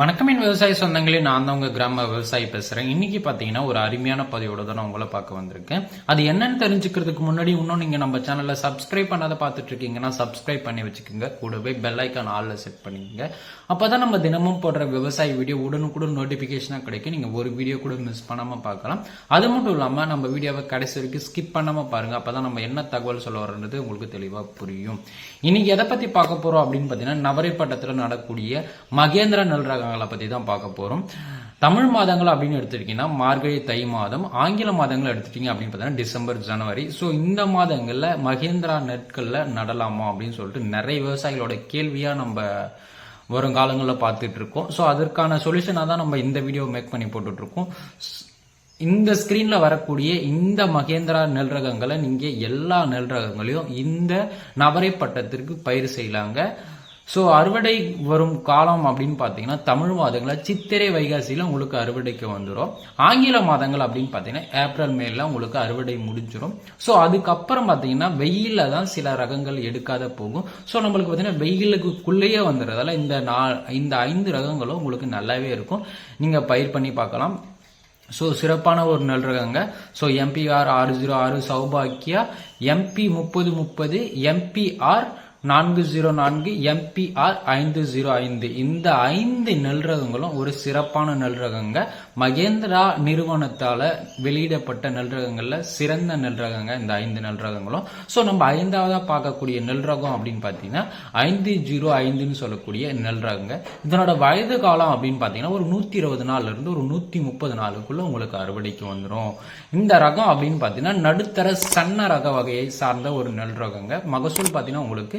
வணக்கம் என் விவசாய சொந்தங்களே நான் தான் உங்க கிராம விவசாயி பேசுறேன். இன்னைக்கு பாத்தீங்கன்னா ஒரு அருமையான பதிவோட தான் நான் உங்களை பார்க்க வந்திருக்கேன். அது என்னன்னு தெரிஞ்சுக்கிறதுக்கு முன்னாடி இன்னும் நீங்க நம்ம சேனல்ல சப்ஸ்கிரைப் பண்ணாத பார்த்துட்டு இருக்கீங்கன்னா சப்ஸ்கிரைப் பண்ணி வச்சுக்கோங்க. கூடவே பெல் ஐக்கான் ஆல்ல செட் பண்ணிக்கோங்க. அப்பதான் நம்ம தினமும் போடுற விவசாய வீடியோ உடனுக்குடன் நோட்டிபிகேஷனா கிடைக்கும். நீங்க ஒரு வீடியோ கூட மிஸ் பண்ணாம பார்க்கலாம். அது மட்டும் இல்லாம நம்ம வீடியோவை கடைசி வரைக்கும் ஸ்கிப் பண்ணாம பாருங்க. அப்பதான் நம்ம என்ன தகவல் சொல்ல வரன்றது உங்களுக்கு தெளிவா புரியும். இன்னைக்கு எதை பத்தி பார்க்க போறோம் அப்படின்னு பாத்தீங்கன்னா பட்டத்தில் நடக்கூடிய மகேந்திர நல்ராக மாதங்களை பத்தி தான் பார்க்க போறோம். தமிழ் மாதங்கள் அப்படின்னு எடுத்துட்டீங்கன்னா மார்கழி தை மாதம் ஆங்கில மாதங்கள் எடுத்துட்டீங்க அப்படின்னு பார்த்தீங்கன்னா டிசம்பர் ஜனவரி. ஸோ இந்த மாதங்களில் மகேந்திரா நெற்களில் நடலாமா அப்படின்னு சொல்லிட்டு நிறைய விவசாயிகளோட கேள்வியா நம்ம வருங்காலங்களில் பார்த்துட்டு இருக்கோம். ஸோ அதற்கான சொல்யூஷனாக தான் நம்ம இந்த வீடியோ மேக் பண்ணி போட்டுட்டு இருக்கோம். இந்த ஸ்க்ரீனில் வரக்கூடிய இந்த மகேந்திரா நெல் ரகங்களை நீங்கள் எல்லா நெல் ரகங்களையும் இந்த நவரை பட்டத்திற்கு பயிர் செய்யலாங்க. ஸோ அறுவடை வரும் காலம் அப்படின்னு பார்த்தீங்கன்னா தமிழ் மாதங்களை சித்திரை வைகாசியில் உங்களுக்கு அறுவடைக்கு வந்துடும் ஆங்கில மாதங்கள் அப்படின்னு பார்த்தீங்கன்னா ஏப்ரல் மேல உங்களுக்கு அறுவடை முடிஞ்சிடும் ஸோ அதுக்கப்புறம் பார்த்தீங்கன்னா வெயிலில் தான் சில ரகங்கள் எடுக்காத போகும். ஸோ நம்மளுக்கு பார்த்தீங்கன்னா வெயிலுக்குள்ளேயே வந்துடுறதால இந்த நா இந்த ஐந்து ரகங்களும் உங்களுக்கு நல்லாவே இருக்கும். நீங்கள் பயிர் பண்ணி பார்க்கலாம். ஸோ சிறப்பான ஒரு நெல் ரகங்க. ஸோ எம்பிஆர் ஆறு ஜீரோ ஆறு சௌபாக்கியா. எம்பி முப்பது முப்பது எம்பிஆர் நான்கு ஜீரோ நான்கு எம்பிஆர் ஐந்து ஜீரோ ஐந்து. இந்த ஐந்து நெல் ரகங்களும் ஒரு சிறப்பான நெல் ரகங்க மகேந்திரா நிறுவனத்தால் வெளியிடப்பட்ட நெல் ரகங்களில் சிறந்த நெல் ரகங்க இந்த ஐந்து நெல் ரகங்களும் ஸோ நம்ம ஐந்தாவதாக பார்க்கக்கூடிய நெல் ரகம் அப்படின்னு பார்த்தீங்கன்னா ஐந்து ஜீரோ ஐந்துன்னு சொல்லக்கூடிய நெல் ரகங்க இதனோட வயது காலம் அப்படின்னு பார்த்தீங்கன்னா ஒரு நூற்றி இருபது நாள்ல இருந்து ஒரு நூற்றி முப்பது நாளுக்குள்ளே உங்களுக்கு அறுவடைக்கு வந்துடும் இந்த ரகம் அப்படின்னு பார்த்தீங்கன்னா நடுத்தர சன்ன ரக வகையை சார்ந்த ஒரு நெல் ரகங்க மகசூல் பார்த்தீங்கன்னா உங்களுக்கு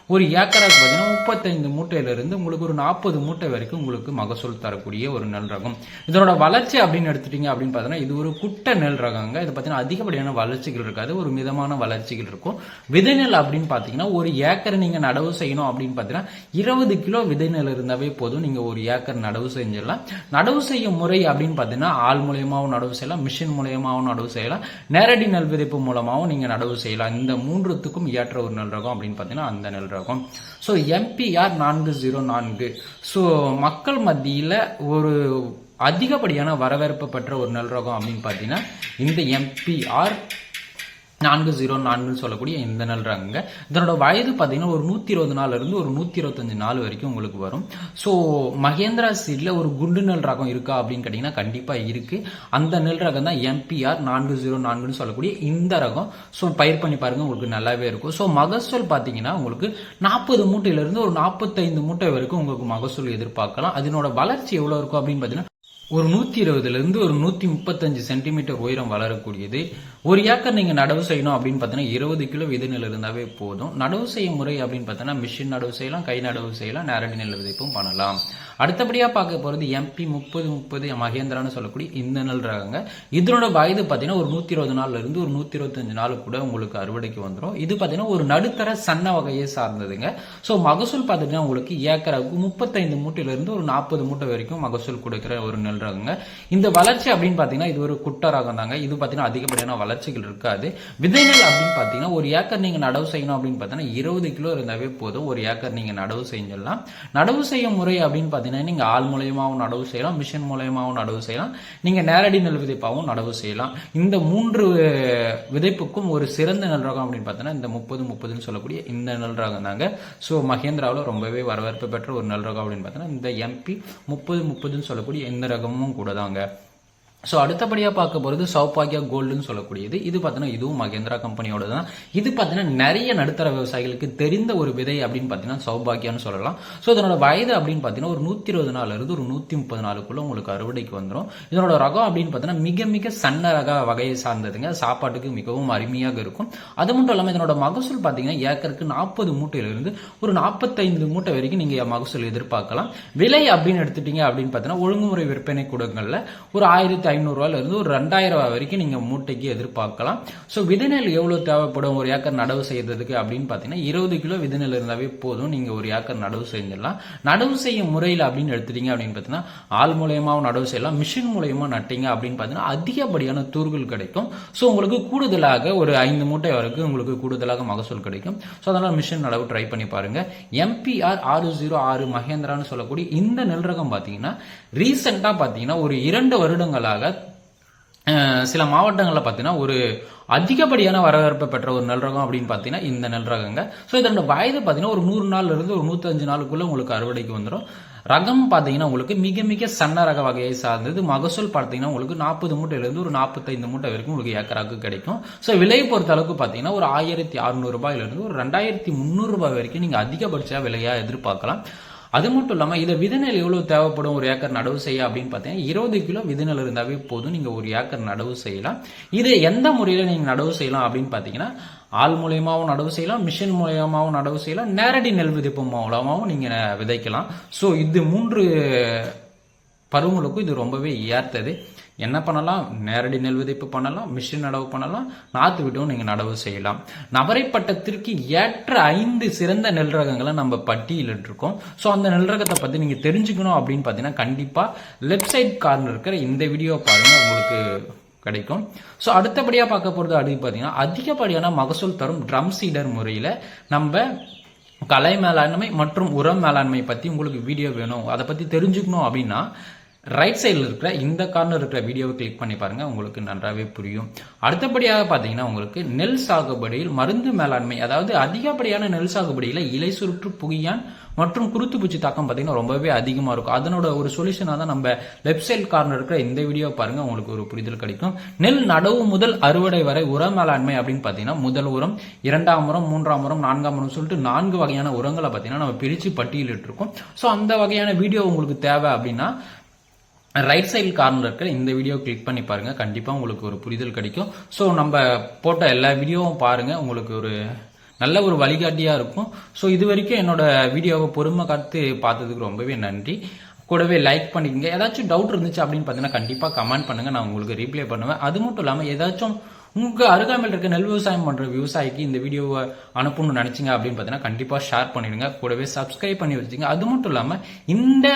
ஒரு ஏக்கராக்கு பார்த்தீங்கன்னா முப்பத்தைந்து மூட்டையிலிருந்து உங்களுக்கு ஒரு நாற்பது மூட்டை வரைக்கும் உங்களுக்கு மகசூல் தரக்கூடிய ஒரு நெல் ரகம். இதனோட வளர்ச்சி அப்படின்னு எடுத்துட்டீங்க அப்படின்னு பார்த்தீங்கன்னா இது ஒரு குட்டை நெல் ரகங்க. இது பார்த்தீங்கன்னா அதிகப்படியான வளர்ச்சிகள் இருக்காது. ஒரு மிதமான வளர்ச்சிகள் இருக்கும். விதை நெல் அப்படின்னு பார்த்தீங்கன்னா ஒரு ஏக்கர் நீங்கள் நடவு செய்யணும் அப்படின்னு பார்த்தீங்கன்னா இருபது கிலோ விதை நெல் இருந்தாவே போதும். நீங்கள் ஒரு ஏக்கர் நடவு செஞ்சிடலாம். நடவு செய்யும் முறை அப்படின்னு பார்த்தீங்கன்னா ஆள் மூலியமாகவும் நடவு செய்யலாம். மிஷின் மூலியமாகவும் நடவு செய்யலாம். நேரடி நெல் விதைப்பு மூலமாகவும் நீங்கள் நடவு செய்யலாம். இந்த மூன்றுத்துக்கும் ஏற்ற ஒரு நெல் ரகம் அப்படின்னு பார்த்தீங்கன்னா அந்த நெல் ரகம். ஸோ எம்பிஆர் நான்கு ஜீரோ நான்கு. ஸோ மக்கள் மத்தியில் ஒரு அதிகப்படியான வரவேற்பு பெற்ற ஒரு நல்ல ரகம் அப்படின்னு பார்த்தீங்கன்னா இந்த எம்பிஆர் நான்கு ஜீரோ நான்குன்னு சொல்லக்கூடிய இந்த நெல் ரகங்க இதனோட வயது பார்த்தீங்கன்னா ஒரு நூற்றி இருபது நாள்லேருந்து ஒரு நூற்றி இருபத்தஞ்சு நாள் வரைக்கும் உங்களுக்கு வரும். ஸோ மகேந்திரா சீட்ல ஒரு குண்டு நெல் ரகம் இருக்கா அப்படின்னு கேட்டிங்கன்னா கண்டிப்பாக இருக்கு. அந்த நெல் ரகம் தான் எம்பிஆர் நான்கு ஜீரோ நான்குன்னு சொல்லக்கூடிய இந்த ரகம். ஸோ பயிர் பண்ணி பாருங்க உங்களுக்கு நல்லாவே இருக்கும். ஸோ மகசூல் பார்த்தீங்கன்னா உங்களுக்கு நாற்பது மூட்டையிலிருந்து ஒரு நாற்பத்தைந்து மூட்டை வரைக்கும் உங்களுக்கு மகசூல் எதிர்பார்க்கலாம். அதனோட வளர்ச்சி எவ்வளோ இருக்கும் அப்படின்னு பார்த்தீங்கன்னா ஒரு நூத்தி இருபதுல இருந்து ஒரு நூத்தி முப்பத்தஞ்சு சென்டிமீட்டர் உயரம் வளரக்கூடியது. ஒரு ஏக்கர் நீங்க நடவு செய்யணும் அப்படின்னு பார்த்தீங்கன்னா இருபது கிலோ விதை நெல் இருந்தாவே போதும். நடவு செய்யும் முறை அப்படின்னு பார்த்தோன்னா மிஷின் நடவு செய்யலாம் கை நடவு செய்யலாம் நேரடி நெல் விதைப்பும் பண்ணலாம். அடுத்தபடியா பார்க்க போறது எம்பி முப்பது முப்பது மகேந்திரான்னு சொல்லக்கூடிய இந்த நெல் ரகங்க. இதனோட வயது பார்த்தீங்கன்னா ஒரு நூத்தி இருபது நாள்ல இருந்து ஒரு நூத்தி இருபத்தஞ்சு நாள் கூட உங்களுக்கு அறுவடைக்கு வந்துடும் இது பார்த்தீங்கன்னா ஒரு நடுத்தர சன்ன வகையை சார்ந்ததுங்க. ஸோ மகசூல் பார்த்தீங்கன்னா உங்களுக்கு ஏக்கராவுக்கு முப்பத்தைந்து மூட்டையில இருந்து ஒரு நாற்பது மூட்டை வரைக்கும் மகசூல் கொடுக்கிற ஒரு நெல் ரகங்க இந்த வளர்ச்சி அப்படின்னு பார்த்தீங்கன்னா இது ஒரு குட்ட ரகம் தாங்க இது பார்த்தீங்கன்னா அதிகப்படியான வளர்ச்சிகள் இருக்காது. விதை நெல் அப்படின்னு பார்த்தீங்கன்னா ஒரு ஏக்கர் நீங்க நடவு செய்யணும் அப்படின்னு பார்த்தீங்கன்னா இருபது கிலோ இருந்தாவே போதும். ஒரு ஏக்கர் நீங்க நடவு செஞ்சிடலாம். நடவு செய்ய முறை அப்படின்னு பார்த்தீங்கன்னா நீங்க ஆள் மூலயமாவும் நடவு செய்யலாம் மிஷின் மூலயமாவும் நடவு செய்யலாம். நீங்க நேரடி நெல் விதைப்பாகவும் நடவு செய்யலாம். இந்த மூன்று விதைப்புக்கும் ஒரு சிறந்த நெல் ரகம் அப்படின்னு பார்த்தீங்கன்னா இந்த முப்பது முப்பதுன்னு சொல்லக்கூடிய இந்த நெல் ரகம் தாங்க ஸோ மகேந்திராவில் ரொம்பவே வரவேற்பு பெற்ற ஒரு நெல் ரகம் அப்படின்னு பார்த்தீங்கன்னா இந்த எம்பி முப்பது முப்பதுன்னு சொல்லக்கூடிய இந்த ரகம் ரகமும் கூட தாங்க ஸோ அடுத்தபடியாக பார்க்க போகிறது சௌபாகியா கோல்டுன்னு சொல்லக்கூடியது. இது பார்த்தீங்கன்னா இதுவும் மகேந்திரா கம்பெனியோட தான் இது பார்த்தீங்கன்னா நிறைய நடுத்தர விவசாயிகளுக்கு தெரிந்த ஒரு விதை அப்படின்னு பார்த்தீங்கன்னா சௌபாகியான்னு சொல்லலாம். ஸோ இதனோட வயது அப்படின்னு பார்த்தீங்கன்னா ஒரு நூற்றி இருபது நாள் இருந்து ஒரு நூற்றி முப்பது நாளுக்குள்ள உங்களுக்கு அறுவடைக்கு வந்துடும் இதனோட ரகம் அப்படின்னு பார்த்தீங்கன்னா மிக மிக சன்ன ரக வகையை சார்ந்ததுங்க. சாப்பாட்டுக்கு மிகவும் அருமையாக இருக்கும். அது மட்டும் இல்லாமல் இதனோட மகசூல் பார்த்தீங்கன்னா ஏக்கருக்கு நாற்பது மூட்டையிலிருந்து ஒரு நாற்பத்தைந்து மூட்டை வரைக்கும் நீங்கள் மகசூல் எதிர்பார்க்கலாம். விலை அப்படின்னு எடுத்துட்டீங்க அப்படின்னு பார்த்தீங்கன்னா ஒழுங்குமுறை விற்பனை கூடங்களில் ஒரு ஆயிரத்தி ஐநூறுரூவால இருந்து ஒரு ரெண்டாயிரம் ரூபாய் வரைக்கும் நீங்கள் மூட்டைக்கு எதிர்பார்க்கலாம். ஸோ விதைநெல் எவ்வளவு தேவைப்படும்? ஒரு ஏக்கர் நடவு செய்யறதுக்கு அப்படின்னு பார்த்தீங்கன்னா இருபது கிலோ விதைநெல் இருந்தாவே போதும். நீங்க ஒரு ஏக்கர் நடவு செஞ்சிடலாம். நடவு செய்யும் முறையில் அப்படின்னு எடுத்துட்டீங்க அப்படின்னு பார்த்தீங்கன்னா ஆள் மூலயமாவும் நடவு செய்யலாம். மிஷின் மூலியமா நட்டீங்க அப்படின்னு பார்த்தீங்கன்னா அதிகப்படியான தூர்கள் கிடைக்கும். ஸோ உங்களுக்கு கூடுதலாக ஒரு ஐந்து மூட்டை வரைக்கும் உங்களுக்கு கூடுதலாக மகசூல் கிடைக்கும். ஸோ அதனால மிஷின் நடவு ட்ரை பண்ணி பாருங்க. எம்பிஆர் ஆறு ஜீரோ ஆறு மகேந்திரான்னு சொல்லக்கூடிய இந்த நெல் ரகம் பார்த்தீங்கன்னா ரீசெண்டாக பார்த்தீங்கன்னா ஒரு இரண்டு வருடங்களாக அஹ், சில மாவட்டங்களில் பார்த்தீங்கன்னா ஒரு அதிகப்படியான வரவேற்பை பெற்ற ஒரு நெல் ரகம் அப்படின்னு பார்த்தீங்கன்னா இந்த நெல் ரகங்க. ஸோ இதோட வயது பார்த்தீங்கன்னா ஒரு நூறு நாள்ல இருந்து ஒரு நூற்றஞ்சு நாளுக்குள்ளே உங்களுக்கு அறுவடைக்கு வந்துடும் ரகம் பார்த்தீங்கன்னா உங்களுக்கு மிக மிக சன்ன ரக வகையை சார்ந்தது. மகசூல் பார்த்தீங்கன்னா உங்களுக்கு நாற்பது மூட்டையிலேருந்து ஒரு நாற்பத்தைந்து மூட்டை வரைக்கும் உங்களுக்கு ஏக்கராக்கு கிடைக்கும். ஸோ விலையை பொறுத்த அளவுக்கு பார்த்தீங்கன்னா ஒரு ஆயிரத்தி அறுநூறுபாயிலிருந்து ஒரு ரெண்டாயிரத்தி முந்நூறுபாய் வரைக்கும் நீங்கள் அதிகபட்ச விலையாக எதிர்பார்க்கலாம். அது மட்டும் இல்லாமல் இதை விதைநெல் எவ்வளோ தேவைப்படும் ஒரு ஏக்கர் நடவு செய்ய அப்படின்னு பார்த்தீங்கன்னா இருபது கிலோ விதைநெல் இருந்தாவே போதும். நீங்கள் ஒரு ஏக்கர் நடவு செய்யலாம். இதை எந்த முறையில் நீங்கள் நடவு செய்யலாம் அப்படின்னு பார்த்தீங்கன்னா ஆள் மூலியமாகவும் நடவு செய்யலாம் மிஷின் மூலியமாகவும் நடவு செய்யலாம் நேரடி நெல் விதைப்பு மூலமாகவும் நீங்கள் விதைக்கலாம். ஸோ இது மூன்று பருவங்களுக்கும் இது ரொம்பவே ஏற்றது. என்ன பண்ணலாம்? நேரடி நெல் விதைப்பு பண்ணலாம் மிஷின் நடவு பண்ணலாம் நாற்று விட்டும் நீங்கள் நடவு செய்யலாம். நவரை பட்டத்திற்கு ஏற்ற ஐந்து சிறந்த நெல் ரகங்களை நம்ம பட்டியலிட்டிருக்கோம் ஸோ அந்த நெல் ரகத்தை பற்றி நீங்கள் தெரிஞ்சுக்கணும் அப்படின்னு பார்த்தீங்கன்னா கண்டிப்பாக லெஃப்ட் சைட் கார்னர் இருக்கிற இந்த வீடியோ பாருங்கள் உங்களுக்கு கிடைக்கும். ஸோ அடுத்தபடியாக பார்க்க போகிறது அப்படின்னு பார்த்தீங்கன்னா அதிகப்படியான மகசூல் தரும் ட்ரம் சீடர் முறையில் நம்ம கலை மேலாண்மை மற்றும் உரம் மேலாண்மை பற்றி உங்களுக்கு வீடியோ வேணும். அதை பற்றி தெரிஞ்சுக்கணும் அப்படின்னா ரைட் சைடில் இருக்கிற இந்த கார்னர் இருக்கிற வீடியோவை கிளிக் பண்ணி பாருங்கள் உங்களுக்கு நன்றாகவே புரியும். அடுத்தபடியாக பார்த்தீங்கன்னா உங்களுக்கு நெல் சாகுபடியில் மருந்து மேலாண்மை அதாவது அதிகப்படியான நெல் சாகுபடியில் இலை சுற்று புகியான் மற்றும் குருத்து பூச்சி தாக்கம் பார்த்தீங்கன்னா ரொம்பவே அதிகமாக இருக்கும். அதனோட ஒரு சொல்யூஷனாக தான் நம்ம லெஃப்ட் சைட் கார்னர் இருக்கிற இந்த வீடியோ பாருங்கள் உங்களுக்கு ஒரு புரிதல் கிடைக்கும். நெல் நடவு முதல் அறுவடை வரை உர மேலாண்மை அப்படின்னு பார்த்தீங்கன்னா முதல் உரம் இரண்டாம் உரம் மூன்றாம் உரம் நான்காம் உரம் சொல்லிட்டு நான்கு வகையான உரங்களை பார்த்தீங்கன்னா நம்ம பிரித்து பட்டியலிட்டு இருக்கோம் ஸோ அந்த வகையான வீடியோ உங்களுக்கு தேவை அப்படின்னா ரைட் சைடு கார்னர் இருக்கிற இந்த வீடியோ கிளிக் பண்ணி பாருங்கள் கண்டிப்பாக உங்களுக்கு ஒரு புரிதல் கிடைக்கும். ஸோ நம்ம போட்ட எல்லா வீடியோவும் பாருங்கள் உங்களுக்கு ஒரு நல்ல ஒரு வழிகாட்டியாக இருக்கும். ஸோ இது வரைக்கும் என்னோட வீடியோவை பொறுமை காத்து பார்த்ததுக்கு ரொம்பவே நன்றி. கூடவே லைக் பண்ணிக்கங்க. ஏதாச்சும் டவுட் இருந்துச்சு அப்படின்னு பார்த்தீங்கன்னா கண்டிப்பாக கமெண்ட் பண்ணுங்க. நான் உங்களுக்கு ரீப்ளை பண்ணுவேன். அது மட்டும் இல்லாமல் ஏதாச்சும் உங்கள் அருகாமையில் இருக்க நெல் விவசாயம் பண்ணுற விவசாயிக்கு இந்த வீடியோவை அனுப்பணும்னு நினச்சிங்க அப்படின்னு பார்த்தீங்கன்னா கண்டிப்பாக ஷேர் பண்ணிடுங்க. கூடவே சப்ஸ்கிரைப் பண்ணி வச்சுங்க அது மட்டும் இல்லாமல் இந்த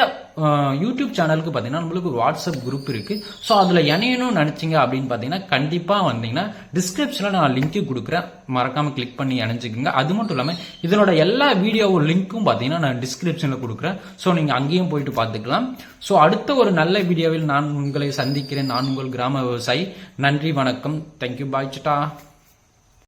யூடியூப் சேனலுக்கு பார்த்தீங்கன்னா நம்மளுக்கு ஒரு வாட்ஸ்அப் குரூப் இருக்கு. ஸோ அதில் இணையணும்னு நினச்சிங்க அப்படின்னு பார்த்தீங்கன்னா கண்டிப்பாக வந்தீங்கன்னா டிஸ்கிரிப்ஷனில் நான் லிங்க்கு கொடுக்குறேன். மறக்காமல் கிளிக் பண்ணி இணைஞ்சிக்கோங்க அது மட்டும் இல்லாமல் இதனோட எல்லா வீடியோவும் லிங்க்கும் பார்த்தீங்கன்னா நான் டிஸ்கிரிப்ஷனில் கொடுக்குறேன். ஸோ நீங்கள் அங்கேயும் போயிட்டு பார்த்துக்கலாம். ஸோ அடுத்த ஒரு நல்ல வீடியோவில் நான் உங்களை சந்திக்கிறேன். நான் உங்கள் கிராம விவசாயி. நன்றி வணக்கம். தேங்க்யூ பாய் சிட்டா